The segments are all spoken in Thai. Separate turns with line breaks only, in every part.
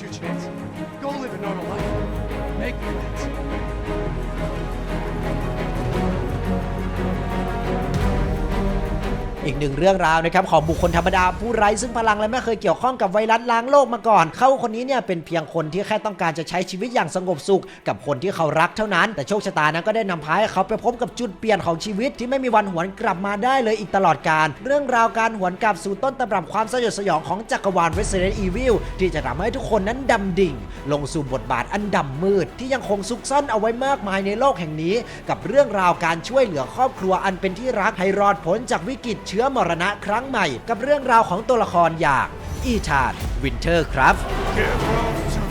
Now's your chance. Go live a normal life. Make friends.
อีกหนึ่งเรื่องราวนะครับของบุคคลธรรมดาผู้ไร้ซึ่งพลังและไม่เคยเกี่ยวข้องกับไวรัสล้างโลกมาก่อน เขาคนนี้เนี่ยเป็นเพียงคนที่แค่ต้องการจะใช้ชีวิตอย่างสงบสุข กับคนที่เขารักเท่านั้น แต่โชคชะตานั้นก็ได้นำพาให้เขาไปพบกับจุดเปลี่ยนของชีวิตที่ไม่มีวันหวนกลับมาได้เลยอีกตลอดการ เรื่องราวการหวนกลับสู่ต้นตำรับความสยดสยองของจักรวาล Resident Evil ที่จะทำให้ทุกคนนั้นดำดิ่ง ลงสู่บทบาทอันดำมืด ที่ยังคงซุกซ่อนเอาไว้มากมายในโลกแห่งนี้ กับเรื่องราวการช่วยเหลือครอบครัวอันเป็นที่รักให้รอดพ้นจากวิกฤตเชื้อื้อมรณะครั้งใหม่ กับเรื่องราวของตัวละครอย่างอีธานวินเทอร์ครับ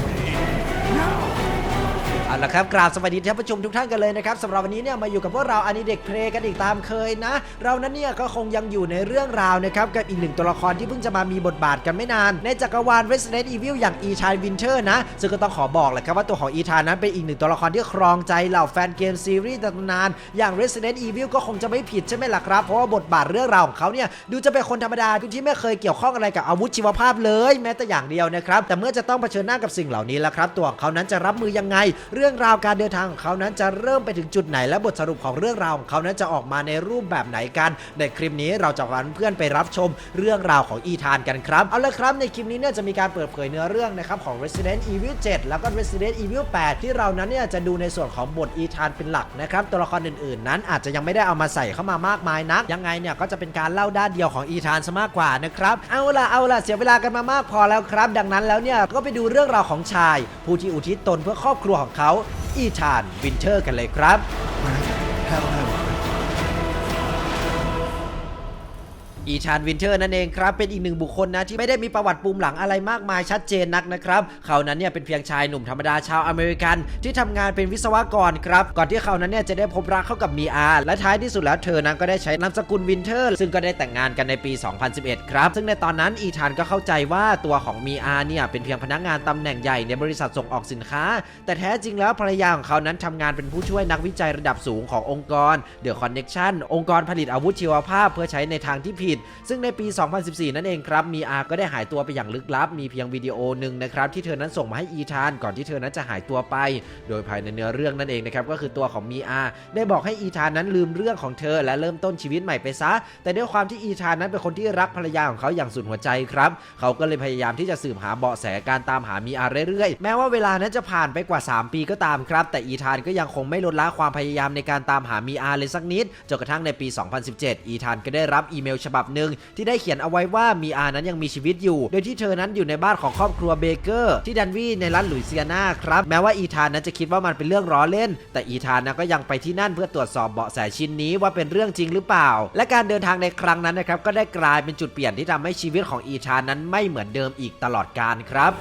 ละครับกราบสวัสดีท่านผู้ชมทุกท่านกันเลยนะครับสำหรับวันนี้เนี่ยมาอยู่กับพวกเราอันนี้เด็กเพลงกันอีกตามเคยนะ เรานั้นเนี่ยก็คงยังอยู่ในเรื่องราวนะครับกับอีกหนึ่งตัวละครที่เพิ่งจะมามีบทบาทกันไม่นาน ในจักรวาล Resident Evil อย่างอีธานวินเทอร์นะซึ่งก็ต้องขอบอกแหละครับว่าตัวของอีธานนั้นเป็นอีกหนึ่งตัวละครที่ครองใจเหล่าแฟนเกมซีรีส์ตำนานอย่าง Resident Evil ก็คงจะไม่ผิดใช่ไหมล่ะครับเพราะว่าบทบาทเรื่องราวของเขาเนี่ยดูจะเป็นคนธรรมดาที่ไม่เคยเกี่ยวข้องอะไรกับอาวุธชีวภาพเลย แม้แต่อย่างเดียวนะครับแต่เมื่อจะต้องเผชิญหน้ากับสิ่งเหล่านี้แล้วครับตัวของเขานั้นจะรับมือยังไงเรื่องราวการเดินทางของเขานั้นจะเริ่มไปถึงจุดไหนและบทสรุปของเรื่องราวของเขานั้นจะออกมาในรูปแบบไหนกัน ในคลิปนี้เราจะพาเพื่อนไปรับชมเรื่องราวของอีธานกันครับ เอาละครับในคลิปนี้เนี่ยจะมีการเปิดเผยเนื้อเรื่องนะครับของ Resident Evil 7 แล้วก็ Resident Evil 8 ที่เรานั้นเนี่ยจะดูในส่วนของบทอีธานเป็นหลักนะครับตัวละครอื่นๆ นั้นอาจจะยังไม่ได้เอามาใส่เข้ามามากมายนัก ยังไงเนี่ยก็จะเป็นการเล่าด้านเดียวของอีธานซะมากกว่านะครับเอาละเอาละเสียเวลากันมามากพอแล้วครับ ดังนั้นแล้วเนี่ยก็ไปดูเรื่องราวของชาย ผู้ที่อุทิศตนเพื่อครอบครัวของเขาอีชานวินเทอร์กันเลยครับ อีชานวินเทอร์นั่นเองครับ เป็นอีกหนึ่งบุคคลนะที่ไม่ได้มีประวัติปูมหลังอะไรมากมายชัดเจนนักนะครับ เขานั้นเนี่ยเป็นเพียงชายหนุ่มธรรมดาชาวอเมริกัน ที่ทำงานเป็นวิศวกรครับ ก่อนที่เขานั้นเนี่ยจะได้พบรักเข้ากับมีอาและท้ายที่สุดแล้วเธอนั้นก็ได้ใช้นามสกุลวินเทอร์ ซึ่งก็ได้แต่งงานกันในปี 2011 ครับ ซึ่งในตอนนั้นอีธานก็เข้าใจว่าตัวของมีอาเนี่ยเป็นเพียงพนักงานตำแหน่งใหญ่ในบริษัทส่งออกสินค้า แต่แท้จริงแล้วภรรยาของเขานั้นทำงานเป็นผู้ช่วยนักวิจัยระดับสูงขององค์กร The Connection องค์กรผลิตอาวุธชีวภาพเพื่อใช้ในทางที่ผิดซึ่งในปี 2014 นั่นเองครับ มีอาก็ได้หายตัวไปอย่างลึกลับ มีเพียงวิดีโอหนึ่งนะครับที่เธอนั้นส่งมาให้อีธานก่อนที่เธอนั้นจะหายตัวไป โดยภายในเนื้อเรื่องนั่นเองนะครับก็คือตัวของมีอาได้บอกให้อีธานนั้นลืมเรื่องของเธอและเริ่มต้นชีวิตใหม่ไปซะ แต่ด้วยความที่อีธานนั้นเป็นคนที่รักภรรยาของเขาอย่างสุดหัวใจครับ เขาก็เลยพยายามที่จะสืบหาเบาะแสการตามหามีอาเรื่อยๆ แม้ว่าเวลานั้นจะผ่านไปกว่า 3 ปีก็ตามครับ แต่อีธานก็ยังคงไม่ลดละความพยายามในการตามหามีอาเลยสักนิดจนกระทั่งในปี 2017 อีธานก็ได้รับอีเมลฉบับหนึ่งที่ได้เขียนเอาไว้ว่ามีอานั้นยังมีชีวิตอยู่ โดยที่เธอนั้นอยู่ในบ้านของครอบครัวเบเกอร์ ที่ดันวีในรัฐหลุยเซียนาครับ แม้ว่าอีธานนั้นจะคิดว่ามันเป็นเรื่องล้อเล่น แต่อีธานนะก็ยังไปที่นั่นเพื่อตรวจสอบเบาะแสชิ้นนี้ว่าเป็นเรื่องจริงหรือเปล่า และการเดินทางในครั้งนั้นนะครับก็ได้กลายเป็นจุดเปลี่ยนที่ทำให้ชีวิตของอีธานนั้นไม่เหมือนเดิมอีกตลอดกาลครับ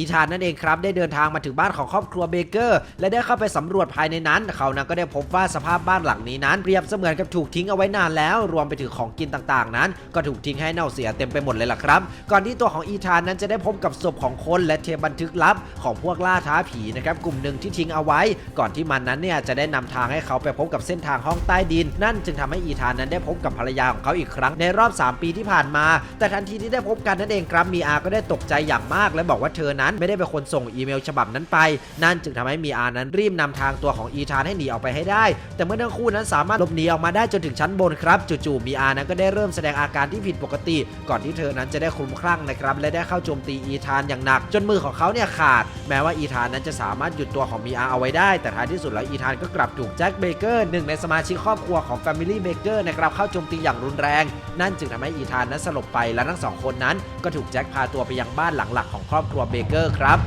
อีธานนั่นเองครับได้เดินทางมาถึงบ้านของครอบครัวเบเกอร์ และได้เข้าไปสำรวจภายในนั้น เขานั้นก็ได้พบว่าสภาพบ้านหลังนี้นั้นเปรียบเสมือนกับถูกทิ้งเอาไว้นานแล้ว รวมไปถึงของกินต่างๆ นั้น ก็ถูกทิ้งให้เน่าเสียเต็มไปหมดเลยล่ะครับ ก่อนที่ตัวของอีธานนั้นจะได้พบกับศพของคนและเทปบันทึกลับของพวกล่าท้าผีนะครับกลุ่มหนึ่งที่ทิ้งเอาไว้ ก่อนที่มันนั้นเนี่ยจะได้นำทางให้เขาไปพบกับเส้นทางห้องใต้ดิน นั่นจึงทำให้อีธานนั้นได้พบกับภรรยาของเขาอีกครั้งในรอบ 3 ปีที่ผ่านมา แต่ทันทีที่ได้พบกันนั่นเองครับมีอาก็ได้ตกใจอย่างมาก และบอกว่าเธอนั้นไม่ได้เป็นคนส่งอีเมลฉบับนั้นไป นั่นจึงทำให้มีอานั้นรีบนำทางตัวของอีธานให้หนีออกไปให้ได้ แต่เมื่อทั้งคู่นั้นสามารถหลบหนีออกมาได้จนถึงชั้นบนครับจู่ๆมีอานั้นก็ได้เริ่มแสดงอาการที่ผิดปกติ ก่อนที่เธอนั้นจะได้คลุ้มคลั่งนะครับและได้เข้าโจมตีอีธานอย่างหนัก จนมือของเขาเนี่ยขาด แม้ว่าอีธานนั้นจะสามารถหยุดตัวของมีอาเอาไว้ได้ แต่ท้ายที่สุดแล้วอีธานก็กลับถูกแจ็คเบเกอร์หนึ่งในสมาชิกครอบครัวของ Family Baker นะครับเข้าโจมตีอย่างรุนแรง นั่นจึงทำให้อีธานนั้นสลบไปและทั้งสองคนนั้นก็ถูกแจ็คพาตัวไปยังบ้านหลังหลักของครอบครัวเบเกเกอร์ครับ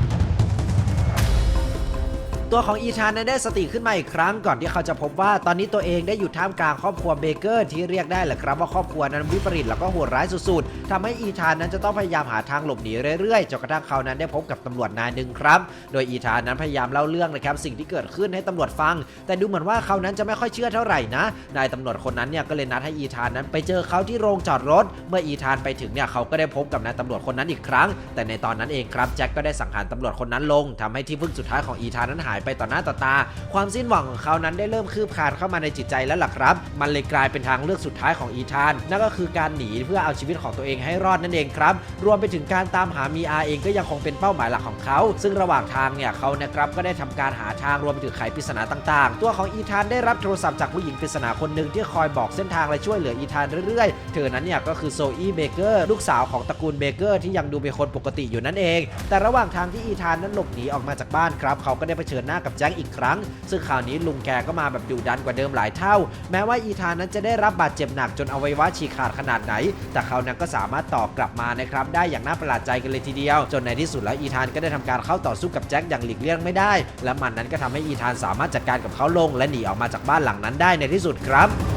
ตัวของอีธานนั้นได้สติขึ้นมาอีกครั้งก่อนที่เขาจะพบว่าตอนนี้ตัวเองได้อยู่ท่ามกลางครอบครัวเบเกอร์ที่เรียกได้แหละครับว่าครอบครัวนั้นวิปริตแล้วก็โหดร้ายสุดๆทำให้อีธานนั้นจะต้องพยายามหาทางหลบหนีเรื่อยๆจนกระทั่งเขานั้นได้พบกับตำรวจนายหนึ่งครับ โดยอีธานนั้นพยายามเล่าเรื่องนะครับสิ่งที่เกิดขึ้นให้ตำรวจฟัง แต่ดูเหมือนว่าเขานั้นจะไม่ค่อยเชื่อเท่าไหร่นะนายตำรวจคนนั้นเนี่ยก็เลยนัดให้อีธานนั้นไปเจอเขาที่โรงจอดรถ เมื่ออีธานไปถึงเนี่ยเขาก็ได้พบกับนายตำรวจคนนั้นอีกครั้ง แต่ในตอนนั้นเองครับแจ็คก็ได้สังหารตำรวจคนนั้นลงทำให้ที่พึ่งสุดท้ายของอีธานนั้นหายไปต่อหน้าต่อตา ความสิ้นหวังของเขานั้นได้เริ่มคืบคลานเข้ามาในจิตใจแล้วล่ะครับ มันเลยกลายเป็นทางเลือกสุดท้ายของอีธาน นั่นก็คือการหนีเพื่อเอาชีวิตของตัวเองให้รอดนั่นเองครับ รวมไปถึงการตามหามีอาเองก็ยังคงเป็นเป้าหมายหลักของเขา ซึ่งระหว่างทางเนี่ยเขานะครับก็ได้ทำการหาทางรวมไปถึงไขปริศนาต่างๆ ตัวของอีธานได้รับโทรศัพท์จากผู้หญิงปริศนาคนหนึ่งที่คอยบอกเส้นทางและช่วยเหลืออีธานเรื่อยๆ เธอนั้นเนี่ยก็คือโซอี้เบเกอร์ลูกสาวของตระกูลเบเกอร์ที่ยังดูเป็นคนปกติอยู่นั่นเอง แต่ระหว่างทางที่อีธานนั้นหลบหนีออกมาจากบ้านครับ เขาก็ได้เผชิญหน้ากับแจ็คอีกครั้ง ซึ่งคราวนี้ลุงแกก็มาแบบดุดันกว่าเดิมหลายเท่า แม้ว่าอีธานนั้นจะได้รับบาดเจ็บหนักจนอวัยวะฉีกขาดขนาดไหน แต่เขานั้นก็สามารถตอบกลับมานะครับได้อย่างน่าประหลาดใจกันเลยทีเดียว จนในที่สุดแล้วอีธานก็ได้ทำการเข้าต่อสู้กับแจ็คอย่างหลีกเลี่ยงไม่ได้ และมันนั้นก็ทำให้อีธานสามารถจัดการกับเขาลง และหนีออกมาจากบ้านหลังนั้นได้ในที่สุดครับ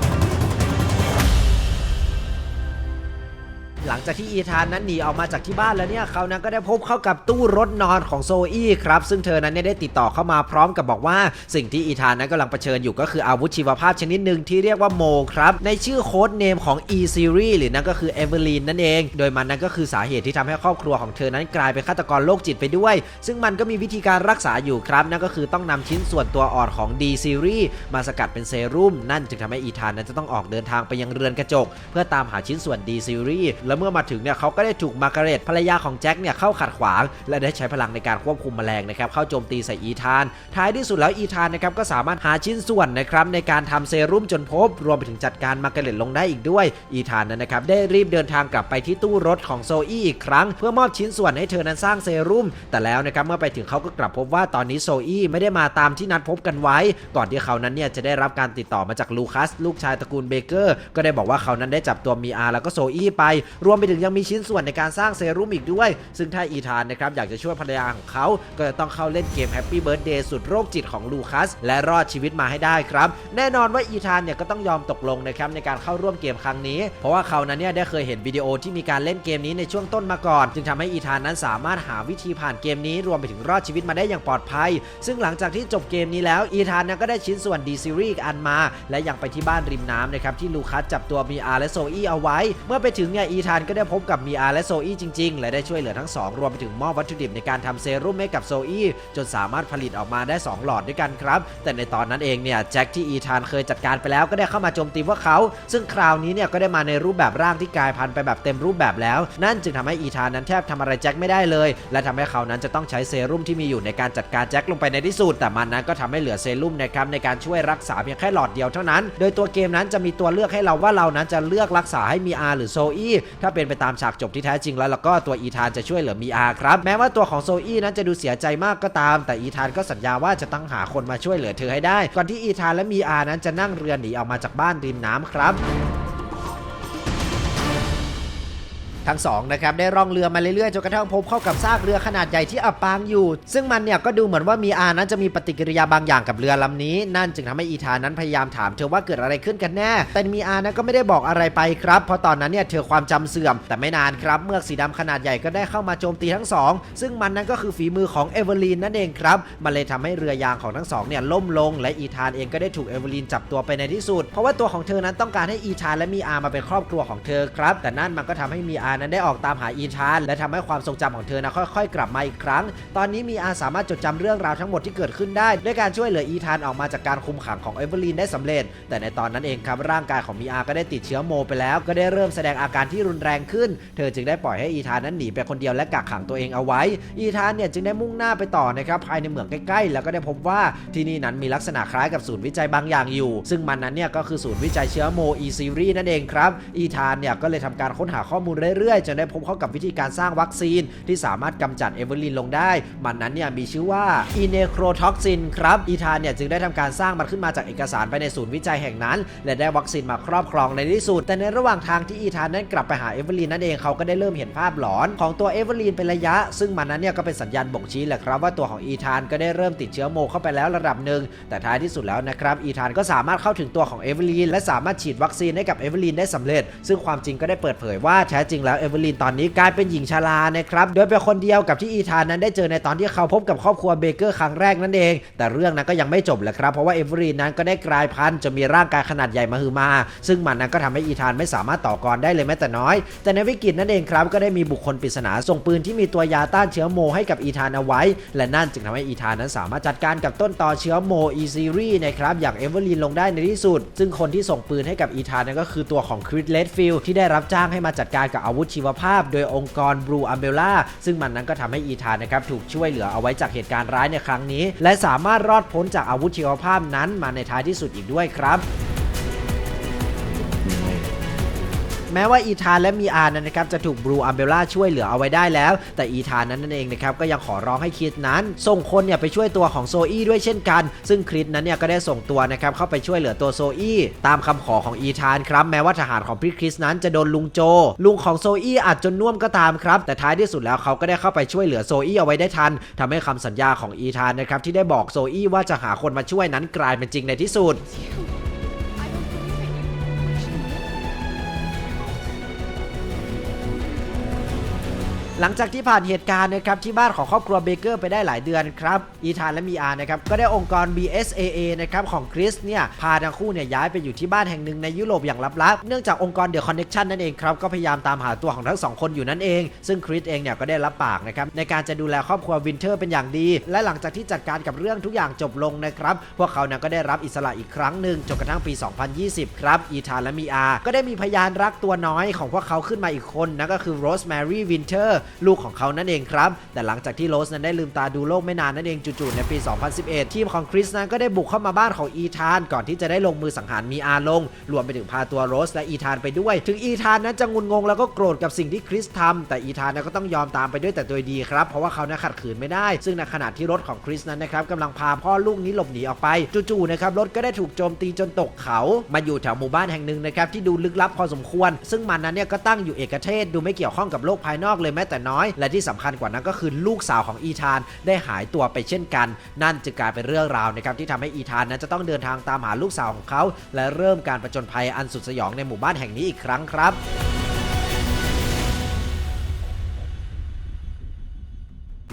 หลังจากที่อีธานนั้นหนีออกมาจากที่บ้านแล้วเนี่ยเขานั้นก็ได้พบเข้ากับตู้รถนอนของโซอี้ครับซึ่งเธอนั้นเนี่ยได้ติดต่อเข้ามาพร้อมกับบอกว่า สิ่งที่อีธานนั้นกำลังเผชิญอยู่ก็คืออาวุธชีวภาพชนิดหนึ่งที่เรียกว่าโมครับในชื่อโค้ดเนมของ E Series หรือนั่นก็คือเอเวอร์ลีนนั่นเอง โดยมันนั้นก็คือสาเหตุที่ทำให้ครอบครัวของเธอนั้นกลายเป็นฆาตกรโรคจิตไปด้วย ซึ่งมันก็มีวิธีการรักษาอยู่ครับ นั่นก็คือต้องนำชิ้นส่วนตัวอ่อนของ D Series มาสกัดเป็นเซรุ่มนั่นจึงทำให้อีธานนั้นจะต้องออกเดินทางไปยังเรือนกระจก เพื่อตามหาชิ้นส่วน D Series และเมื่อมาถึงเนี่ยเขาก็ได้ถูกมาร์การเร็ตภรรยาของแจ็คเนี่ยเข้าขัดขวาง และได้ใช้พลังในการควบคุมแมลงนะครับเข้าโจมตีใส่อีธาน ท้ายที่สุดแล้วอีธานนะครับก็สามารถหาชิ้นส่วนนะครับในการทำเซรุ่มจนพบ รวมไปถึงจัดการมาร์การเร็ตลงได้อีกด้วย อีธานนั้นนะครับได้รีบเดินทางกลับไปที่ตู้รถของโซอี้อีกครั้ง เพื่อมอบชิ้นส่วนให้เธอนั้นสร้างเซรุ่มแต่แล้วนะครับเมื่อไปถึงเขาก็กลับพบว่าตอนนี้โซอี้ไม่ได้มาตามที่นัดพบกันไว้ ก่อนที่เขานั้นเนี่ยจะได้รับการติดต่อมาจากลูคัส ลูกชายตระกูลเบเกอร์ ก็ได้บอกว่าเขานั้นได้จับตัวมีอาแล้วก็โซอี้ไปรวมไปถึงยังมีชิ้นส่วนในการสร้างเซรุ่มอีกด้วย ซึ่งถ้าอีธานนะครับอยากจะช่วยภรรยาของเขา ก็จะต้องเข้าเล่นเกม Happy Birthday สุดโรคจิตของลูคัส และรอดชีวิตมาให้ได้ครับ แน่นอนว่าอีธานเนี่ยก็ต้องยอมตกลงนะครับในการเข้าร่วมเกมครั้งนี้ เพราะว่าเขานั้นเนี่ยได้เคยเห็นวิดีโอที่มีการเล่นเกมนี้ในช่วงต้นมาก่อน จึงทำให้อีธานนั้นสามารถหาวิธีผ่านเกมนี้รวมไปถึงรอดชีวิตมาได้อย่างปลอดภัย ซึ่งหลังจากที่จบเกมนี้แล้วอีธานนี่ยก็ได้ชิ้นส่วน D Series อีกอันมา และยังไปที่บ้านริมน้ำนะครับที่ลูคัสจับตัวมีอาและโซอี้เอาไว้ เมื่อไปถึงเนี่ยอีธานก็ได้พบกับมีอาและโซอี้จริงๆ และได้ช่วยเหลือทั้งสองรวมไปถึงมอบวัตถุดิบในการทำเซรุ่มให้กับโซอี้จนสามารถผลิตออกมาได้ 2 หลอดด้วยกันครับ แต่ในตอนนั้นเองเนี่ยแจ็คที่อีธานเคยจัดการไปแล้วก็ได้เข้ามาโจมตีพว่าเขา ซึ่งคราวนี้เนี่ยก็ได้มาในรูปแบบร่างที่กลายพันธุ์ไปแบบเต็มรูปแบบแล้ว นั่นจึงทำให้อีธานนั้นแทบทำอะไรแจ็คไม่ได้เลย และทำให้เขานั้นจะต้องใช้เซรุ่มที่มีอยู่ในการจัดการแจ็คลงไปในที่สุดแต่มันนั้นก็ทำให้เหลือเซรุ่มนะครับในการช่วยรักษาเพียงแค่หลอดเดียวเท่านั้น โดยตัวเกมนั้นจะมีตัวเลือกให้เราว่าเรานั้นจะเลือกรักษาให้มีอาหรือโซอี้ถ้าเป็นไปตามฉากจบที่แท้จริงแล้วแล้วก็ตัวอีธานจะช่วยเหลือมีอาครับแม้ว่าตัวของโซอี้นั้นจะดูเสียใจมากก็ตาม แต่อีธานก็สัญญาว่าจะตั้งหาคนมาช่วยเหลือเธอให้ได้ ก่อนที่อีธานและมีอานั้นจะนั่งเรือหนีออกมาจากบ้านริมน้ำครับ ทั้งสองนะครับได้ร่องเรือมาเรื่อยๆจนกระทั่งพบเข้ากับซากเรือขนาดใหญ่ที่อับปางอยู่ ซึ่งมันเนี่ยก็ดูเหมือนว่ามีอานั้นจะมีปฏิกิริยาบางอย่างกับเรือลำนี้ นั่นจึงทำให้อีธานนั้นพยายามถามเธอว่าเกิดอะไรขึ้นกันแน่ แต่มีอานั้นก็ไม่ได้บอกอะไรไปครับ เพราะตอนนั้นเนี่ยเธอความจำเสื่อม แต่ไม่นานครับ เมือกสีดำขนาดใหญ่ก็ได้เข้ามาโจมตีทั้งสองซึ่งมันนั้นก็คือฝีมือของเอเวอร์ลีนนั่นเองครับมันเลยทำให้เรือยางของทั้งสองเนี่ยล่มลง และอีธานเองก็ได้ถูกเอเวอร์ลีนจับตัวไปในที่สุด เพราะว่าตัวของเธอนั้นต้องการให้อีธานและมีอามาเป็นครอบครัวของเธอครับ แต่นั่นมันก็ทำให้มีอานั้นได้ออกตามหาอีธาน และทำให้ความทรงจำของเธอนะค่อยๆ กลับมาอีกครั้ง ตอนนี้มีอาสามารถจดจำเรื่องราวทั้งหมดที่เกิดขึ้นได้ ด้วยการช่วยเหลืออีธานออกมาจากการคุมขังของเอเวอร์ลีนได้สำเร็จ แต่ในตอนนั้นเองครับร่างกายของมีอาก็ได้ติดเชื้อโมไปแล้ว ก็ได้เริ่มแสดงอาการที่รุนแรงขึ้น เธอจึงได้ปล่อยให้อีธานนั้นหนีไปคนเดียวและกักขังตัวเองเอาไว้ อีธานเนี่ยจึงได้มุ่งหน้าไปต่อนะครับภายในเหมืองใกล้ๆ แล้วก็ได้พบว่าที่นี่นั้นมีลักษณะคล้ายกับศูนย์วิจัยบางอย่างอยู่ ซึ่งมันนั้นเนี่ยก็คือศูนย์วิจัยเชื้อโมอีซีรีนั่นเองครับอีธานเนี่ยก็เลยทำการค้นหาข้อมูลเรื่อยื่อยๆจนได้พบเข้ากับวิธีการสร้างวัคซีน ที่สามารถกำจัดเอเวอร์ลินลงได้ มันนั้นเนี่ยมีชื่อว่าอีเนโครท็อกซินครับอีธานเนี่ยจึงได้ทำการสร้างมันขึ้นมาจากเอกสารไปในศูนย์วิจัยแห่งนั้น และได้วัคซีนมาครอบครองในที่สุด แต่ในระหว่างทางที่อีธานนั้นกลับไปหาเอเวอร์ลินนั่นเองเขาก็ได้เริ่มเห็นภาพหลอนของตัวเอเวอร์ลินเป็นระยะ ซึ่งมันนั้นเนี่ยก็เป็นสัญญาณบ่งชี้แหละครับว่าตัวของอีธานก็ได้เริ่มติดเชื้อโมเข้าไปแล้วระดับหนึ่งแต่ท้ายที่สุดแล้วนะครับอีธานก็สามารถเข้าถึงตัวของเอเวอร์ลินและสามารถฉีดวัคซีนให้กับเอเวอร์ลินได้สำเร็จ ซึ่งความจริงก็ได้เปิดเผยว่าแท้จริงแล้วแล้วเอเวอร์ลินตอนนี้กลายเป็นหญิงชรานะครับโดยเป็นคนเดียวกับที่อีธานนั้นได้เจอในตอนที่เขาพบกับครอบครัวเบเกอร์ครั้งแรกนั่นเอง แต่เรื่องนั้นก็ยังไม่จบแหละครับเพราะว่าเอเวอร์ลินนั้นก็ได้กลายพันธุ์จนมีร่างกายขนาดใหญ่มาฮือมา ซึ่งมันนั้นก็ทำให้อีธานไม่สามารถต่อกรได้เลยแม้แต่น้อย แต่ในวิกฤตนั่นเองครับก็ได้มีบุคคลปริศนาส่งปืนที่มีตัวยาต้านเชื้อโมให้กับอีธานเอาไว้ และนั่นจึงทำให้อีธานนั้นสามารถจัดการกับต้นตอเชื้อโมอีซีรีนะครับอย่างเอเวอร์ลินลงได้ในที่สุด ซึ่งคนที่ส่งปืนให้กับอีธานนั้นก็คือตัวของคริสเลดฟิลที่ได้รับจ้างให้มาจัดการกับอาวุธชีวภาพ โดยองค์กรบลูอัมเบล่าซึ่งมันนั้นก็ทำให้อีธานนะครับถูกช่วยเหลือเอาไว้จากเหตุการณ์ร้ายในครั้งนี้ และสามารถรอดพ้นจากอาวุธชีวภาพนั้นมาในท้ายที่สุดอีกด้วยครับ แม้ว่าอีธานและมีอาร์นั้นนะครับจะถูกบลูอัมเบล่าช่วยเหลือเอาไว้ได้แล้ว แต่อีธานนั้นนั่นเองนะครับก็ยังขอร้องให้คริสนั้น ส่งคนเนี่ยไปช่วยตัวของโซอี้ด้วยเช่นกัน ซึ่งคริสนั้นเนี่ยก็ได้ส่งตัวนะครับเข้าไปช่วยเหลือตัวโซอี้ตามคำขอของอีธานครับแม้ว่าทหารของพี่คริสนั้นจะโดนลุงโจ ลุงของโซอี้อาจจนน่วมก็ตามครับ แต่ท้ายที่สุดแล้วเขาก็ได้เข้าไปช่วยเหลือโซอี้เอาไว้ได้ทันทำให้คำสัญญาของอีธานนะครับที่ได้บอกโซอี้ว่าจะหาคนมาช่วยนั้นกลายเป็นจริงในที่สุด หลังจากที่ผ่านเหตุการณ์นะครับที่บ้านของครอบครัวเบเกอร์ไปได้หลายเดือนครับอีธานและมีอาร์นะครับก็ได้องค์กร BSAA นะครับของคริสเนี่ยพาทั้งคู่เนี่ยย้ายไปอยู่ที่บ้านแห่งหนึ่งในยุโรปอย่างลับๆ เนื่องจากองค์กรเดอะคอนเน t ชันนั่นเองครับก็พยายามตามหาตัวของทั้งสองคนอยู่นั่นเอง ซึ่งคริสเองเนี่ยก็ได้รับปากนะครับในการจะดูแลครอบครัววินเทอร์เป็นอย่างดี และหลังจากที่จัดการกับเรื่องทุกอย่างจบลงนะครับพวกเขาเนี่ยก็ได้รับอิสระอีกครั้งหนึ่งจนกระทั่งปี 2020 ครับอีธานและมีอาก็ได้มีพยานรักตัวน้อยของพวกเขาขึ้นมาอีกคนนั่นก็คือโรสแมรี่วินเทอร์ลูกของเขานั่นเองครับ แต่หลังจากที่โรสนั้นได้ลืมตาดูโลกไม่นานนั่นเองจู่ๆในปี 2011 ทีมของคริสนั้นก็ได้บุกเข้ามาบ้านของอีธาน ก่อนที่จะได้ลงมือสังหารมีอาลง รวมไปถึงพาตัวโรสและอีธานไปด้วย ถึงอีธานนั้นจะงุนงงแล้วก็โกรธกับสิ่งที่คริสทำแต่อีธานนั้นก็ต้องยอมตามไปด้วยแต่โดยดีครับเพราะว่าเขานั้นขัดขืนไม่ได้ ซึ่งในขณะที่รถของคริสนั้นนะครับกำลังพาพ่อลูกนี้หลบหนีออกไปจู่ๆนะครับรถก็ได้ถูกโจมตีจนตกเขา มาอยู่แถวหมู่บ้านแห่งหนึ่งนะครับที่ดูลึกลับพอสมควร ซึ่งมันนั้นเนี่ยก็ตั้งอยู่เอกเทศดูไม่เกี่ยวข้องกับโลกภายนอกเลยแม้แต่น้อย และที่สำคัญกว่านั้นก็คือลูกสาวของอีธานได้หายตัวไปเช่นกัน นั่นจึงกลายเป็นเรื่องราวนะครับที่ทำให้อีธานนั้นจะต้องเดินทางตามหาลูกสาวของเขา และเริ่มการประจนภัยอันสุดสยองในหมู่บ้านแห่งนี้อีกครั้งครับ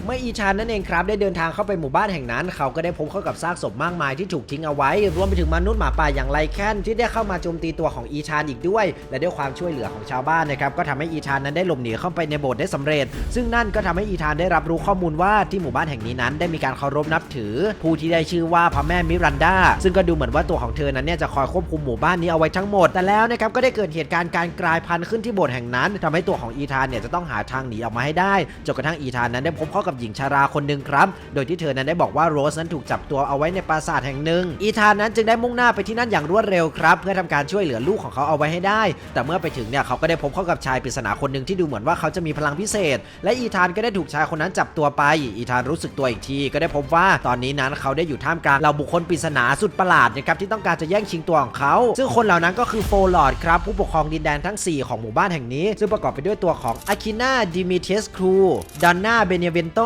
เมื่ออีชานนั่นเองครับได้เดินทางเข้าไปหมู่บ้านแห่งนั้น เขาก็ได้พบเข้ากับซากศพมากมายที่ถูกทิ้งเอาไว้ รวมไปถึงมนุษย์หมาป่าอย่างไลแค้นที่ได้เข้ามาโจมตีตัวของอีชานอีกด้วย และด้วยความช่วยเหลือของชาวบ้านนะครับก็ทำให้อีชานนั้นได้หลบหนีเข้าไปในโบสถ์ได้สำเร็จ ซึ่งนั่นก็ทำให้อีธานได้รับรู้ข้อมูลว่าที่หมู่บ้านแห่งนี้นั้น ได้มีการเคารพนับถือ ผู้ที่ได้ชื่อว่าพระแม่มิรันดาซึ่งก็ดูเหมือนว่าตัวของเธอนั้นเนี่ยจะคอยควบคุมหมู่บ้านนี้เอาไว้ทั้งหมดแต่แล้วนะครับก็ได้เกิดเหตุการณ์การกลายพันธุ์ขึ้นที่โบสถ์แห่งนั้นทำให้ตัวของอีธานเนี่ยจะต้องหาทางหนีออกมาให้ได้จนกระทั่งอีธานนั้นได้พบเข้ากับหญิงชาราคนหนึ่งครับ โดยที่เธอนั้นได้บอกว่าโรสนั้นถูกจับตัวเอาไว้ในปราสาทแห่งหนึ่ง อีธานนั้นจึงได้มุ่งหน้าไปที่นั่นอย่างรวดเร็วครับ เพื่อทำการช่วยเหลือลูกของเขาเอาไว้ให้ได้ แต่เมื่อไปถึงเนี่ยเขาก็ได้พบเข้ากับชายปริศนาคนหนึ่งที่ดูเหมือนว่าเขาจะมีพลังพิเศษ และอีธานก็ได้ถูกชายคนนั้นจับตัวไป อีธานรู้สึกตัวอีกทีก็ได้พบว่าตอนนี้นั้นเขาได้อยู่ท่ามกลางเหล่าบุคคลปริศนาสุดประหลาดนะครับที่ต้องการจะแย่งชิงตัวของเขา ซึ่งคนเหล่านั้นก็คือโฟลอดครับผู้ปกครองดินแดนทั้ง 4 ของหมู่บ้านแห่งนี้ ซึ่งประกอบไปด้วยตัวของอาคินาดิมิเทสครูดอนนาเบเนเวนโต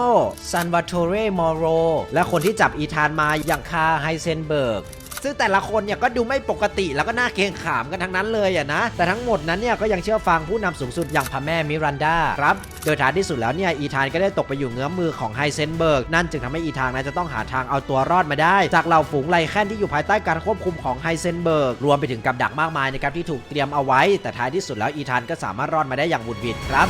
ซันวาโตเรมอโร และคนที่จับอีธานมาอย่างคาไฮเซนเบิร์กซึ่งแต่ละคนเนี่ยก็ดูไม่ปกติแล้วก็น่าเกรงขามกันทั้งนั้นเลยอะนะ แต่ทั้งหมดนั้นเนี่ยก็ยังเชื่อฟังผู้นำสูงสุดอย่างพระแม่มิรันดาครับ โดยท้ายที่สุดแล้วเนี่ยอีธานก็ได้ตกไปอยู่เงื้อมมือของไฮเซนเบิร์ก นั่นจึงทำให้อีธานนั้นจะต้องหาทางเอาตัวรอดมาได้ จากเหล่าฝูงไลแคนที่อยู่ภายใต้การควบคุมของไฮเซนเบิร์ก รวมไปถึงกับดักมากมายนะครับที่ถูกเตรียมเอาไว้ แต่ท้ายที่สุดแล้วอีธานก็สามารถรอดมาได้อย่างบุดวิดครับ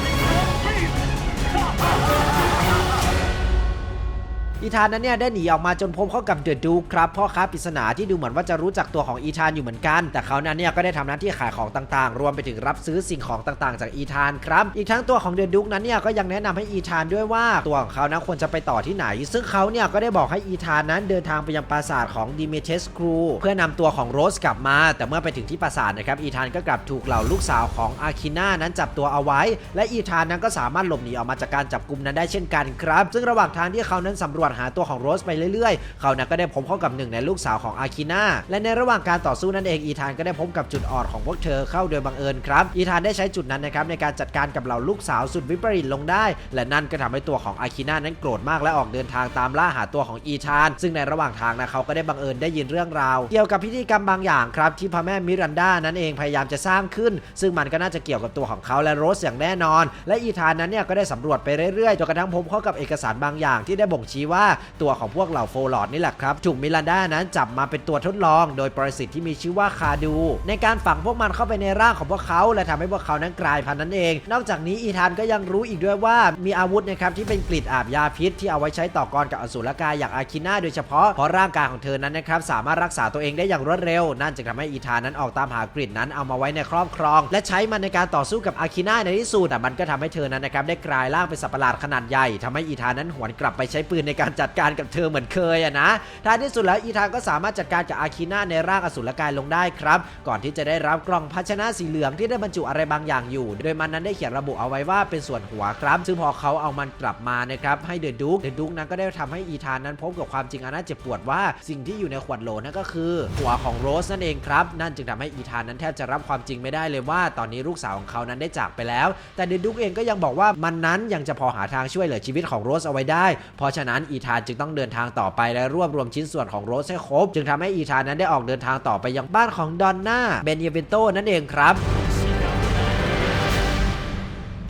อีธานนั้นเนี่ยได้หนีออกมาจนพบเข้ากับเดอะดูครับพ่อค้าปริศนาที่ดูเหมือนว่าจะรู้จักตัวของอีธานอยู่เหมือนกัน แต่เขานั้นเนี่ยก็ได้ทำหน้าที่ขายของต่างๆ รวมไปถึงรับซื้อสิ่งของต่างๆ จากอีธานครับ อีกทั้งตัวของเดอะดูนั้นเนี่ยก็ยังแนะนำให้อีธานด้วยว่าตัวของเขานะควรจะไปต่อที่ไหน ซึ่งเขาเนี่ยก็ได้บอกให้อีธานนั้นเดินทางไปยังปราสาทของดิเมเทสครูเพื่อนำตัวของโรสกลับมา แต่เมื่อไปถึงที่ปราสาทนะครับอีธานก็กลับถูกเหล่าลูกสาวของอาคิน่านั้นจับตัวเอาไว้ และอีธานนั้นก็สามารถหลบหนีออกมาจากการจับกลุ่มนั้นได้เช่นกันครับ ซึ่งระหว่างทางที่เขานั้นสำรวจจหาตัวของโรสไปเรื่อยๆ เขานั้นก็ได้พบเข้ากับหนึ่งในลูกสาวของอาคิน่าและในระหว่างการต่อสู้นั่นเองอีธานก็ได้พบกับจุดอ่อนของพวกเธอเข้าโดยบังเอิญครับ อีธานได้ใช้จุดนั้นนะครับในการจัดการกับเหล่าลูกสาวสุดวิปริตลงได้ และนั่นก็ทำให้ตัวของอาคิน่านั้นโกรธมากและออกเดินทางตามล่าหาตัวของอีธาน ซึ่งในระหว่างทางนะเขาก็ได้บังเอิญได้ยินเรื่องราว เกี่ยวกับพิธีกรรมบางอย่างครับที่พระแม่มิรันดานั้นเองพยายามจะสร้างขึ้น ซึ่งมันก็น่าจะเกี่ยวกับตัวของเขาและโรสอย่างแน่นอน และอีธานนั้นเนี่ยก็ได้สำรวจไปเรื่อยๆจนกระทั่งพบเข้ากับเอกสารบางอย่างที่ได้บ่งชี้ว่าตัวของพวกเหล่าโฟลอร์ดนี่แหละครับถูกมิรันดานั้นจับมาเป็นตัวทดลอง โดยปรสิตที่มีชื่อว่าคาดู ในการฝังพวกมันเข้าไปในร่างของพวกเขาและทำให้พวกเขานั้นกลายพันธุ์นั่นเอง นอกจากนี้อีธานก็ยังรู้อีกด้วยว่ามีอาวุธนะครับที่เป็นกลิ่นอาบยาพิษที่เอาไว้ใช้ต่อกรกับอสูรกายอย่างอาคิน่าโดยเฉพาะเพราะร่างกายของเธอนั้นนะครับสามารถรักษาตัวเองได้อย่างรวดเร็ว นั่นจึงทำให้อีธานนั้นออกตามหากลิ่นนั้นเอามาไว้ในครอบครอง และใช้มันในการต่อสู้กับอาคิน่าในที่สุดอ่มันก็ทำให้เธอนั้นนะครับได้กลายร่างเป็นสัตว์ประหลาดขนาดใหญ่ทำให้อีธานนั้นหวนกลับไปใช้ปืนในการจัดการกับเธอเหมือนเคยอะนะท้ายที่สุดแล้วอีธานก็สามารถจัดการกับอาคิน่าในร่างอสูรกายลงได้ครับ ก่อนที่จะได้รับกล่องภาชนะสีเหลืองที่ได้บรรจุอะไรบางอย่างอยู่ โดยมันนั้นได้เขียนระบุเอาไว้ว่าเป็นส่วนหัวครับ ซึ่งพอเขาเอามันกลับมานะครับให้เดอะดุกเดอะดุกนั้นก็ได้ทำให้อีธานนั้นพบกับความจริงอันน่าเจ็บปวดว่าสิ่งที่อยู่ในขวดโหลนั่นก็คือ หัวของโรสนั่นเองครับ นั่นจึงทำให้อีธานนั้นแทบจะรับความจริงไม่ได้เลยว่า ตอนนี้ลูกสาวของเขานั้นได้จากไปแล้ว แต่เดอะดุกเองก็ยังบอกว่ามันนั้นยังจะพอหาทางช่วยเหลือชีวิตของโรสเอาไว้ได้ เพราะฉะนั้นอีีธานจึงต้องเดินทางต่อไปและรวบรวมชิ้นส่วนของโรสให้ครบ จึงทำให้อีธานนั้นได้ออกเดินทางต่อไปยังบ้านของดอนน่าเบนเยเวนโตนั่นเองครับ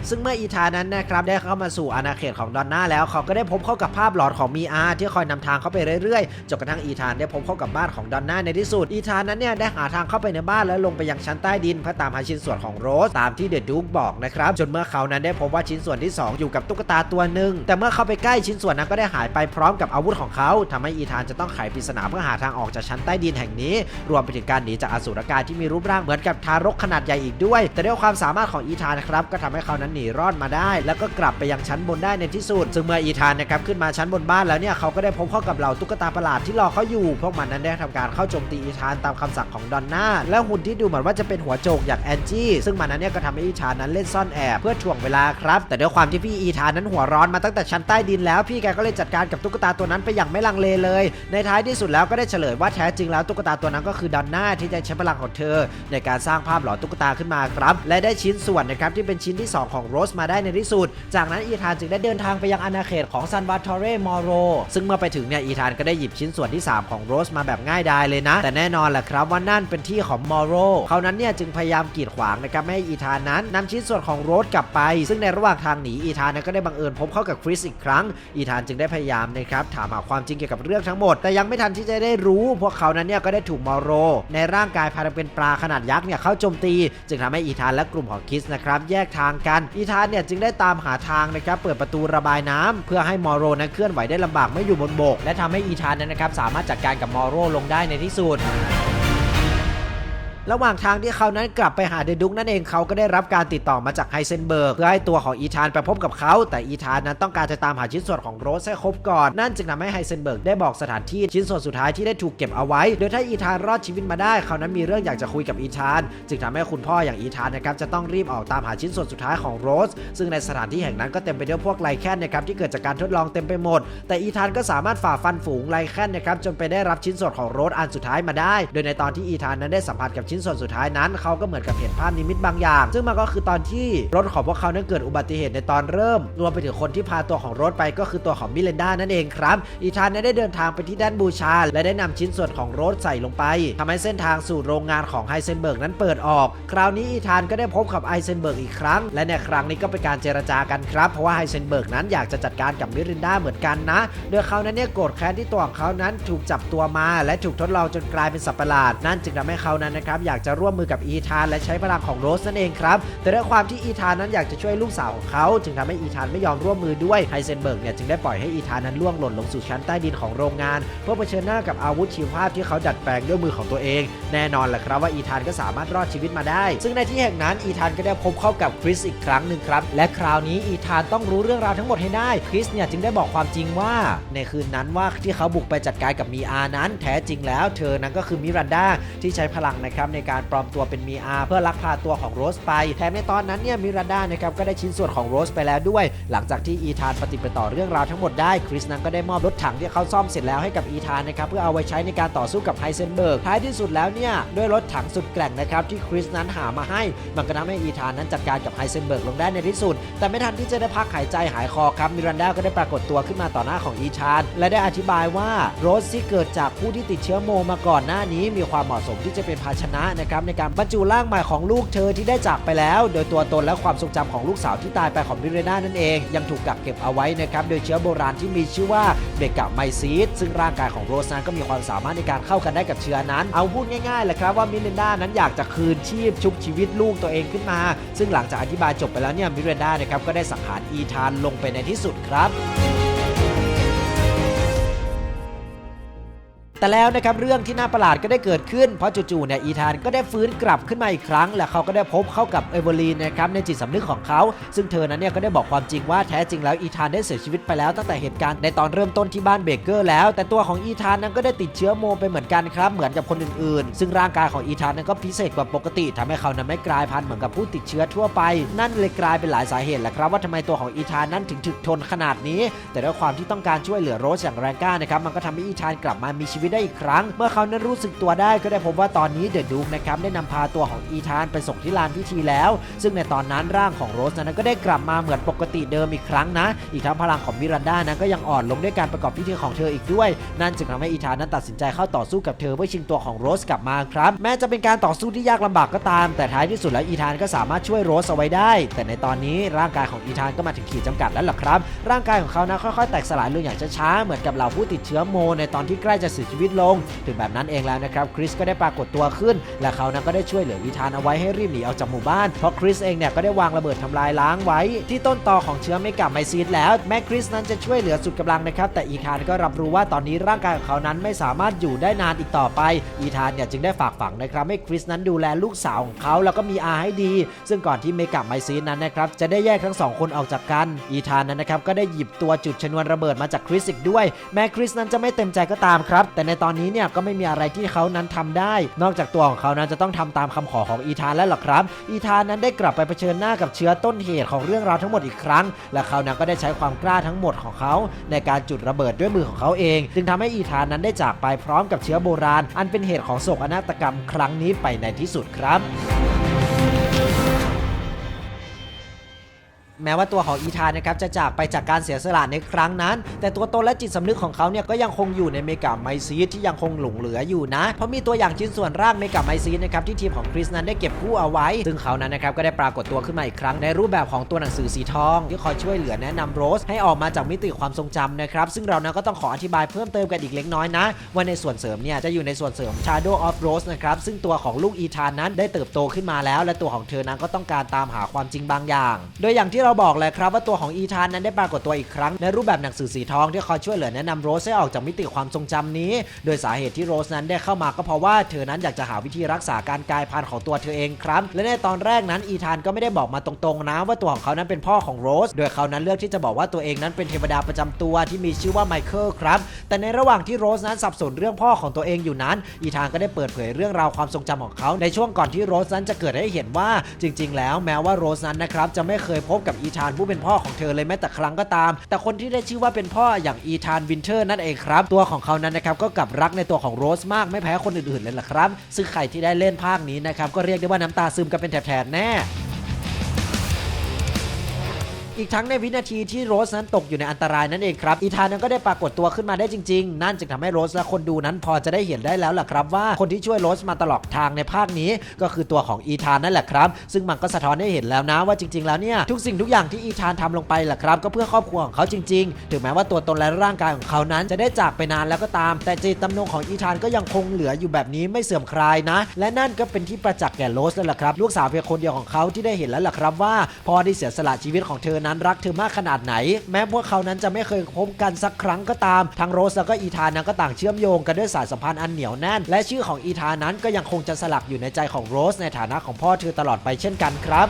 ซึ่งเมื่ออีธานั้นนะครับได้เข้ามาสู่อาณาเขตของดอนน่าแล้วเขาก็ได้พบเข้ากับภาพหลอนของมีอาที่คอยนำทางเข้าไปเรื่อยๆจนกระทั่งอีธานได้พบเข้ากับบ้านของดอนน่าในที่สุดอีธานนั้นเนี่ยได้หาทางเข้าไปในบ้านแล้วลงไปยังชั้นใต้ดินเพื่อตามหาชิ้นส่วนของโรสตามที่เดอะดูกบอกนะครับจนเมื่อเขานั้นได้พบว่าชิ้นส่วนที่ 2 อยู่กับตุ๊กตาตัวหนึ่งแต่เมื่อเข้าไปใกล้ชิ้นส่วนนั้นก็ได้หายไปพร้อมกับอาวุธของเขาทำให้อีธานจะต้องไขปริศนาเพื่อหาทางออกจากชั้นใต้ดินแห่งนี้ รวมไปถึงการหนีจากอสูรกายที่มีรูปร่างเหมือนกับทารกขนาดใหญ่อีกด้วย แต่ด้วยความสามารถของอีธานนะครับก็ทำให้เขานั้นหนีรอดมาได้ แล้วก็กลับไปยังชั้นบนได้ในที่สุด ซึ่งเมื่ออีธานนะครับขึ้นมาชั้นบนบ้านแล้วเนี่ยเขาก็ได้พบเข้ากับเหล่าตุ๊กตาประหลาดที่รอเขาอยู่ พวกมันนั้นได้ทำการเข้าโจมตีอีธานตามคำสั่งของดอนน่าและหุ่นที่ดูเหมือนว่าจะเป็นหัวโจกอย่างแอนจี้ซึ่งมันนั้นเนี่ยก็ทำให้อีธานนั้นเล่นซ่อนแอบเพื่อถ่วงเวลาครับแต่ด้วยความที่พี่อีธานนั้นหัวร้อนมาตั้งแต่ชั้นใต้ดินแล้วพี่แกก็เลยจัดการกับตุ๊กตาตัวนั้นไปอย่างไม่ลังเลเลย ในท้ายที่สุดแล้วก็ได้เฉลยว่าแท้จริงแล้วตุ๊กตาตัวนั้นก็คือดอนน่าที่ได้ใช้พลังของเธอ ในการสร้างภาพหลอนตุ๊กตาขึ้นมาครับ และได้ชิ้นส่วนนะครับที่เป็นชิ้นที่สองของโรสมาได้ในที่สุด จากนั้นอีธานจึงได้เดินทางไปยังอาณาเขตของซันวาทอเรมอโรซึ่งเมื่อไปถึงเนี่ยอีธานก็ได้หยิบชิ้นส่วนที่ 3 ของโรสมาแบบง่ายดายเลยนะ แต่แน่นอนแหละครับว่านั่นเป็นที่ของมอโรเขานั้นเนี่ยจึงพยายามกีดขวางนะครับไม่ให้อีธานนั้นนำชิ้นส่วนของโรสกลับไป ซึ่งในระหว่างทางหนีอีธานนั้นก็ได้บังเอิญพบเข้ากับคริสอีกครั้ง อีธานจึงได้พยายามนะครับถามหาความจริงเกี่ยวกับเรื่องทั้งหมด แต่ยังไม่ทันที่จะได้รู้ พวกเขานั้นเนี่ยก็ได้ถูกมอโร ในร่างกายพากันเป็นปลาขนาดยักษ์เนี่ยเข้าโจมตี จึงทำให้อีธานและกลุ่มของคริสนะครับแยกทางกันอีธานเนี่ยจึงได้ตามหาทางนะครับเปิดประตูระบายน้ำเพื่อให้มอโรนั้นเคลื่อนไหวได้ลำบากไม่อยู่บนบก และทำให้อีธานนั้นนะครับสามารถจัดการกับมอโรลงได้ในที่สุด ระหว่างทางที่เขานั้นกลับไปหาเดดุกนั่นเองเขาก็ได้รับการติดต่อมาจากไฮเซนเบิร์กเพื่อให้ตัวของอีธานไปพบกับเขา แต่อีธานนั้นต้องการจะตามหาชิ้นส่วนของโรสให้ครบก่อนนั่นจึงทำให้ไฮเซนเบิร์กได้บอกสถานที่ชิ้นส่วนสุดท้ายที่ได้ถูกเก็บเอาไว้ โดยถ้าอีธานรอดชีวิตมาได้เขานั้นมีเรื่องอยากจะคุยกับอีธาน จึงทำให้คุณพ่ออย่างอีธานนะครับจะต้องรีบออกตามหาชิ้นส่วนสุดท้ายของโรส ซึ่งในสถานที่แห่งนั้นก็เต็มไปด้วยพวกไลแคนนะครับที่เกิดจากการทดลองเต็มไปหมด แต่อีธานก็สามารถฝ่าฟันฝูงไลแคนนะครับจนไปได้รับชิ้นส่วนของโรสอันสุดท้ายมาได้ โดยในตอนที่อีธานนั้นได้สัมผัสกับชิ้นส่วนสุดท้ายนั้นเขาก็เหมือนกับเห็นภาพนิมิตบางอย่าง ซึ่งมันก็คือตอนที่รถของพวกเขานั้นเกิดอุบัติเหตุในตอนเริ่ม รวมไปถึงคนที่พาตัวของรถไปก็คือตัวของมิเลนดานั่นเองครับ อีธานได้เดินทางไปที่ด้านบูชา และได้นำชิ้นส่วนของรถใส่ลงไปทำให้เส้นทางสู่โรงงานของไฮเซนเบิร์กนั้นเปิดออก คราวนี้อีธานก็ได้พบกับไฮเซนเบิร์กอีกครั้ง และในครั้งนี้ก็เป็นการเจรจากันครับเพราะว่าไฮเซนเบิร์กนั้นอยากจะจัดการกับมิรินดาเหมือนกันนะโดยเขานั้นเนี่ยโกรธแค้นที่ตัวของเขานั้นถูกจับตัวมา และถูกทดลองจนกลายเป็นสัตว์ประหลาดนั่นจึงทำให้เขานั้นนะครับอยากจะร่วมมือกับอีธาน และใช้พลังของโรสนั่นเองครับแต่ด้วยความที่อีธานนั้นอยากจะช่วยลูกสาวของเขาจึงทำให้อีธานไม่ยอมร่วมมือด้วยไฮเซนเบิร์กเนี่ยจึงได้ปล่อยให้อีธานนั้นล่วงหล่นลงสู่ชั้นใต้ดินของโรงงาน เพื่อเผชิญหน้ากับอาวุธชีวภาพที่เขาดัดแปลงด้วยมือของตัวเอง แน่นอนแหละครับว่าอีธานก็สามารถรอดชีวิตมาได้ ซึ่งในที่แห่งนั้นอีธานก็ได้พบเข้ากับคริสอีกครั้งหนึ่งครับและคราวนี้อีธานต้องรู้เรื่องราวทั้งหมดให้ได้คริสเนี่ยจึงได้บอกความจริงว่า ในคืนนั้นว่าที่เขาบุกไปจัดการกับมีอานั้น แท้จริงแล้ว เธอนั้นก็คือมิรันดาที่ใช้พลังนะครับนะครับในการปลอมตัวเป็นมีอาเพื่อลักพาตัวของโรสไป แถมในตอนนั้นเนี่ยมิรันดานะครับก็ได้ชิ้นส่วนของโรสไปแล้วด้วย หลังจากที่อีธานปฏิบัติต่อเรื่องราวทั้งหมดได้คริสนั้นก็ได้มอบรถถังที่เขาซ่อมเสร็จแล้วให้กับอีธานนะครับเพื่อเอาไว้ใช้ในการต่อสู้กับไฮเซนเบิร์กท้ายที่สุดแล้วเนี่ยด้วยรถถังสุดแกร่งนะครับที่คริสนั้นหามาให้ มันก็ทำให้อีธานนั้นจัดการกับไฮเซนเบิร์กลงได้ในที่สุด แต่ไม่ทันที่จะได้พักหายใจหายคอครับมิรันดาก็ได้ปรากฏตัวขึ้นมาต่อหน้าของอีธาน และได้อธิบายว่าโรสที่เกิดจากผู้ที่ติดเชื้อโมมาก่อนหน้านี้มีความเหมาะสมที่จะเป็นภาชนะนะครับในการบรรจุร่างใหม่ของลูกเธอที่ได้จากไปแล้ว โดยตัวตนและความทรงจำของลูกสาวที่ตายไปของมิเรนานั่นเอง ยังถูกกักเก็บเอาไว้นะครับโดยเชื้อโบราณที่มีชื่อว่าเบกะไมซีดซึ่งร่างกายของโรสนั้นก็มีความสามารถในการเข้ากันได้กับเชื้อนั้น เอาพูดง่ายๆแหละครับว่ามิเรนดานั้นอยากจะคืนชีพชุบชีวิตลูกตัวเองขึ้นมา ซึ่งหลังจากอธิบายจบไปแล้วเนี่ยมิเรนดานะครับก็ได้สังหารอีธานลงไปในที่สุดครับ แต่แล้วนะครับเรื่องที่น่าประหลาดก็ได้เกิดขึ้นเพราะจู่ๆเนี่ยอีธานก็ได้ฟื้นกลับขึ้นมาอีกครั้ง และเขาก็ได้พบเข้ากับเอเวอรีนนะครับในจิตสำนึกของเขา ซึ่งเธอนั้นเนี่ยก็ได้บอกความจริงว่าแท้จริงแล้วอีธานได้เสียชีวิตไปแล้วตั้งแต่เหตุการณ์ในตอนเริ่มต้นที่บ้านเบเกอร์แล้ว แต่ตัวของอีธานนั้นก็ได้ติดเชื้อโมไปเหมือนกันครับเหมือนกับคนอื่นๆ ซึ่งร่างกายของอีธานนั้นก็พิเศษกว่าปกติทำให้เขานั้นไม่กลายพันธุ์เหมือนกับผู้ติดเชื้อทั่วไป นั่นเลยกลายเป็นหลายสาเหตุแหละครับว่าทำไมตัวของอีธานนั้นถึงถึกทนขนาดนี้ แต่ด้วยความที่ต้องการช่วยเหลือโรสอย่างแรงกล้านะครับมันก็ทำให้อีธานกลับมามีชีวิตได้อีกครั้ง เมื่อเขานั้นรู้สึกตัวได้ก็ได้พบว่าตอนนี้เดอะดูกนะครับได้นำพาตัวของอีธานไปส่งที่ลานพิธีแล้ว ซึ่งในตอนนั้นร่างของโรสนั้นก็ได้กลับมาเหมือนปกติเดิมอีกครั้งนะ อีกทั้งพลังของมิรันดานั้นก็ยังอ่อนลงด้วยการประกอบพิธีของเธออีกด้วย นั่นจึงทำให้อีธานนั้นตัดสินใจเข้าต่อสู้กับเธอเพื่อชิงตัวของโรสกลับมาครับแม้จะเป็นการต่อสู้ที่ยากลำบากก็ตาม แต่ท้ายที่สุดแล้วอีธานก็สามารถช่วยโรสเอาไว้ได้ แต่ในตอนนี้ร่างกายของอีธานก็มาถึงขีดจำกัดแล้วล่ะครับ ร่างกายของเขานะค่อยๆ แตกสลายลงอย่างช้าๆเหมือนกับเหล่าผู้ติดเชื้อโมในตอนที่ใกล้จะเสียชีวิตวิดลง ถึงแบบนั้นเองแล้วนะครับคริสก็ได้ปรากฏตัวขึ้น และเขานั้นก็ได้ช่วยเหลืออีธานเอาไว้ให้รีบหนีออกจากหมู่บ้านเพราะคริสเองเนี่ยก็ได้วางระเบิดทำลายล้างไว้ ที่ต้นตอของเชื้อเมกะไมซีดแล้วแม้คริสนั้นจะช่วยเหลือสุดกำลังนะครับแต่อีธานก็รับรู้ว่าตอนนี้ร่างกายของเขานั้นไม่สามารถอยู่ได้นานอีกต่อไป อีธานเนี่ยจึงได้ฝากฝังนะครับให้คริสนั้นดูแลลูกสาวของเขาแล้วก็มีอาให้ดี ซึ่งก่อนที่เมกะไมซีดนั้นนะครับจะได้แยกทั้งสองคนออกจากกัน อีธานนั้นนะครับก็ได้หยิบตัวจุดชนวนระเบิดมาจากคริสอีกด้วย แม้คริสนั้นจะไม่เต็มใจก็ตามครับแต่ในตอนนี้เนี่ยก็ไม่มีอะไรที่เขานั้นทำได้ นอกจากตัวของเขานั้นจะต้องทำตามคำขอของอีธานแล้วหรอครับ อีธานนั้นได้กลับไปเผชิญหน้ากับเชื้อต้นเหตุของเรื่องราวทั้งหมดอีกครั้ง และเขานั้นก็ได้ใช้ความกล้าทั้งหมดของเขาในการจุดระเบิดด้วยมือของเขาเอง จึงทำให้อีธานนั้นได้จากไปพร้อมกับเชื้อโบราณ อันเป็นเหตุของโศกนาฏกรรมครั้งนี้ไปในที่สุดครับ แม้ว่าตัวของอีธานนะครับจะจากไปจากการเสียสละในครั้งนั้น แต่ตัวตนและจิตสำนึกของเขาเนี่ยก็ยังคงอยู่ในเมกาไมซีดที่ยังคงหลงเหลืออยู่นะ เพราะมีตัวอย่างชิ้นส่วนร่างเมกาไมซีดนะครับที่ทีมของคริสนั้นได้เก็บกู้เอาไว้ ซึ่งเขานั้นนะครับก็ได้ปรากฏตัวขึ้นมาอีกครั้งในรูปแบบของตัวหนังสือสีทอง ที่คอยช่วยเหลือแนะนำโรส ให้ออกมาจากมิติความทรงจำนะครับซึ่งเรานั้นก็ต้องขออธิบายเพิ่มเติมกันอีกเล็กน้อยนะว่าในส่วนเสริมเนี่ยจะอยู่ในส่วนเสริม Shadow of Rose นะครับซึ่งตัวของลูกอีธานนั้นได้เติบโตขึ้นมาแล้ว และตัวของเธอนั้นก็ต้องการตามหาความจริงบางอย่าง โดยอย่างที่เราบอกเลยครับว่าตัวของอีธานนั้นได้ปรากฏตัวอีกครั้ง ในรูปแบบหนังสือสีทองที่คอยช่วยเหลือแนะนำโรสให้ออกจากมิติความทรงจำนี้ โดยสาเหตุที่โรสนั้นได้เข้ามาก็เพราะว่าเธอนั้นอยากจะหาวิธีรักษาการกลายพันธุ์ของตัวเธอเองครับ และในตอนแรกนั้นอีธานก็ไม่ได้บอกมาตรงๆนะว่าตัวของเขานั้นเป็นพ่อของโรส โดยเขานั้นเลือกที่จะบอกว่าตัวเองนั้นเป็นเทวดาประจำตัวที่มีชื่อว่าไมเคิลครับ แต่ในระหว่างที่โรสนั้นสับสนเรื่องพ่อของตัวเองอยู่นั้น อีธานก็ได้เปิดเผยเรื่องราวความทรงจำของเขาในช่วงก่อนที่โรสนั้นจะเกิดให้เห็นว่าจริง ๆ แล้วแม้ว่าโรสนั้นนะครับจะไม่เคยพบกับอีธานผู้เป็นพ่อของเธอเลยแม้แต่ครั้งก็ตาม แต่คนที่ได้ชื่อว่าเป็นพ่ออย่างอีธานวินเทอร์นั่นเองครับ ตัวของเขานั้นนะครับก็กลับรักในตัวของโรสมากไม่แพ้คนอื่นๆเลยล่ะครับ ซึ่งใครที่ได้เล่นภาคนี้นะครับก็เรียกได้ว่าน้ำตาซึมกันเป็นแถบๆแน่ อีกทั้งในวินาทีที่โรสนั้นตกอยู่ในอันตรายนั่นเองครับอีธานนั้นก็ได้ปรากฏตัวขึ้นมาได้จริง ๆ นั่นจึงทำให้โรสและคนดูนั้นพอจะได้เห็นได้แล้วล่ะครับ ว่าคนที่ช่วยโรสมาตลอดทางในภาคนี้ ก็คือตัวของอีธานนั่นแหละครับ ซึ่งมันก็สะท้อนให้เห็นแล้วนะว่าจริง ๆ แล้วเนี่ยทุกสิ่งทุกอย่างที่อีธานทำลงไปแหละครับ ก็เพื่อครอบครัวของเขาจริง ๆ ถึงแม้ว่าตัวตนและร่างกายของเขานั้น จะได้จากไปนานแล้วก็ตาม แต่จิตตำนงของอีธานก็ยังคงเหลืออยู่แบบนี้ไม่เสื่อมคลายนะ และนั่นก็เป็นที่ประจักษ์แก่โรสแล้วล่ะครับลูกสาวเพียงคนเดียวของเขาที่ได้เห็นแล้วล่ะครับว่าพอได้เสียสละชีวิตของเธอนนรักเธอมากขนาดไหน แม้พวกเขานั้นจะไม่เคยพบกันสักครั้งก็ตาม ทั้งโรสแล้วก็อีธานนั้นก็ต่างเชื่อมโยงกันด้วยสายสัมพันธ์อันเหนียวแน่น และชื่อของอีธานนั้นก็ยังคงจะสลักอยู่ในใจของโรสในฐานะของพ่อเธอตลอดไปเช่นกันครับ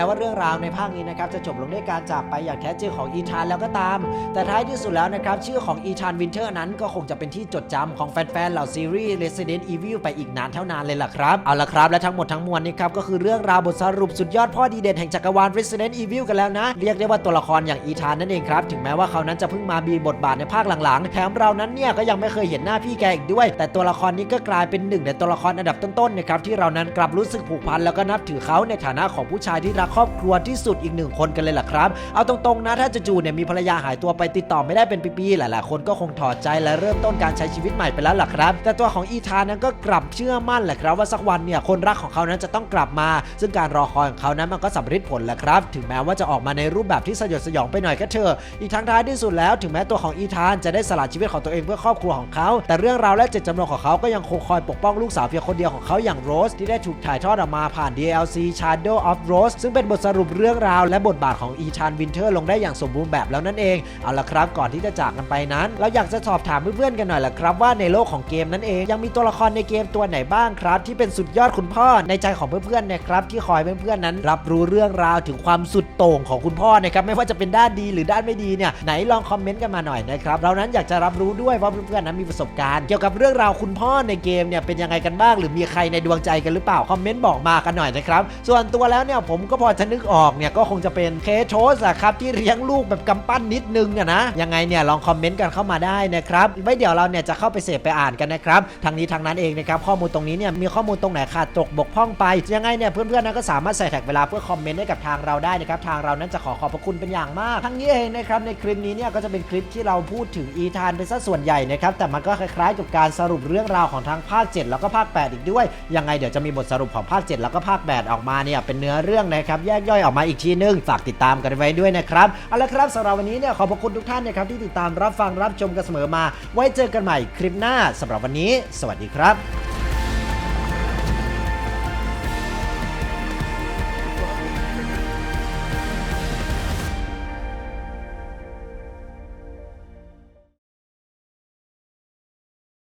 ม้ว่าเรื่องราวในภาคนี้นะครับจะจบลงด้วยการจากไปอย่างแท้จริงของอีธานแล้วก็ตาม แต่ท้ายที่สุดแล้วนะครับชื่อของอีธานวินเทอร์นั้นก็คงจะเป็นที่จดจำของแฟนๆเหล่าซีรีส์ Resident Evil ไปอีกนานเท่านานเลยล่ะครับ เอาละครับ และทั้งหมดทั้งมวลนี้ครับก็คือเรื่องราวบทสรุปสุดยอดพ่อดีเด่นแห่งจักรวาล Resident Evil กันแล้วนะ เรียกได้ว่าตัวละครอย่างอีธานนั่นเองครับถึงแม้ว่าเขานั้นจะเพิ่งมามีบทบาทในภาคหลังๆแถมเรานั้นเนี่ยก็ยังไม่เคยเห็นหน้าพี่แกอีกด้วย แต่ตัวละครนี้ก็กลายเป็นหนึ่งในตัวละครอันดับต้นๆนะครับที่เรานั้นกลับรู้สึกผูกพันแล้วก็นับถือเขาในฐานะของผู้ชายที่รักครอบครัวที่สุดอีกหนึ่งคนกันเลยล่ะครับ เอาตรงๆนะถ้าจู่ๆเนี่ยมีภรรยาหายตัวไปติดต่อไม่ได้เป็นปีๆหลายๆคนก็คงถอดใจและเริ่มต้นการใช้ชีวิตใหม่ไปแล้วล่ะครับ แต่ตัวของอีธานนั้นก็กลับเชื่อมั่นแหละครับว่าสักวันเนี่ยคนรักของเขานั้นจะต้องกลับมา ซึ่งการรอคอยของเขานั้นมันก็สำเร็จผลแหละครับ ถึงแม้ว่าจะออกมาในรูปแบบที่สยดสยองไปหน่อยก็เถอะอีกทั้งท้ายที่สุดแล้ว ถึงแม้ตัวของอีธานจะได้สละชีวิตของตัวเองเพื่อครอบครัวของเขา แต่เรื่องราวและเจตจำนงของเขาก็ยังคงคอยปกป้องลูกสาวเพียงคนเดียวของเขาอย่างโรสที่ได้ถูกถ่ายทอดออกมาผ่าน DLC Shadow of Rose ซึ่งเป็นบทสรุปเรื่องราว และบทบาทของอีธานวินเทอร์ลงได้อย่างสมบูรณ์แบบแล้วนั่นเอง เอาละครับก่อนที่จะจากกันไปนั้น เราอยากจะสอบถามเพื่อนๆกันหน่อยละครับว่าในโลกของเกมนั้นเอง ยังมีตัวละครในเกมตัวไหนบ้างครับ ที่เป็นสุดยอดคุณพ่อในใจของเพื่อนๆนะครับที่คอยเพื่อนๆนั้น รับรู้เรื่องราวถึงความสุดโต่งของคุณพ่อนะครับไม่ว่าจะเป็นด้านดีหรือด้านไม่ดีเนี่ยไหนลองคอมเมนต์กันมาหน่อยนะครับเรานั้นอยากจะรับรู้ด้วยว่าเพื่อนๆนั้นมีประสบการณ์เกี่ยวกับเรื่องราวคุณพ่อในเกมเนี่ยเป็นยังไงกันบ้าง หรือมีใครในดวงใจกันหรือเปล่าคอมเมนต์บอกมากันหน่อยนะครับส่วนตัวแล้วเนี่ยผมก็พอจะนึกออกเนี่ยก็คงจะเป็นเคโทสอะครับที่เลี้ยงลูกแบบกำปั้นนิดนึงอะนะยังไงเนี่ยลองคอมเมนต์กันเข้ามาได้นะครับไว้เดี๋ยวเราเนี่ยจะเข้าไปเสพไปอ่านกันนะครับทางนี้ทางนั้นเองนะครับข้อมูลตรงนี้เนี่ยมีข้อมูลตรงไหนขาดตกบกพร่องไป ยังไงเนี่ยเพื่อนๆนั้นก็สามารถใส่แท็กเวลาเพื่อคอมเมนต์ให้กับทางเราได้นะครับทางเรานั้นจะขอขอบพระคุณเป็นอย่างมาก ทั้งนี้เองนะครับในคลิปนี้เนี่ยก็จะเป็นคลิปที่เราพูดถึงอีธานเป็นซะส่วนใหญ่นะครับแต่มันก็คล้ายๆกับการสรุปเรื่องราวของทั้งภาค 7 แล้วก็ภาค 8 อีกด้วยยังไงเดี๋ยวจะมีบทสรุปของภาค 7 แล้วก็ภาค 8 ออกมาเนี่ยเป็นเนื้อเรื่องนะครับแยกย่อยออกมาอีกทีนึงฝากติดตามกันไว้ด้วยนะครับเอาละครับสำหรับวันนี้เนี่ยขอบพระคุณทุกท่านนะครับที่ติดตามรับฟังรับชมกันเสมอมา ไว้เจอกันใหม่คลิปหน้าสำหรับวันนี้ สวัสดีครับ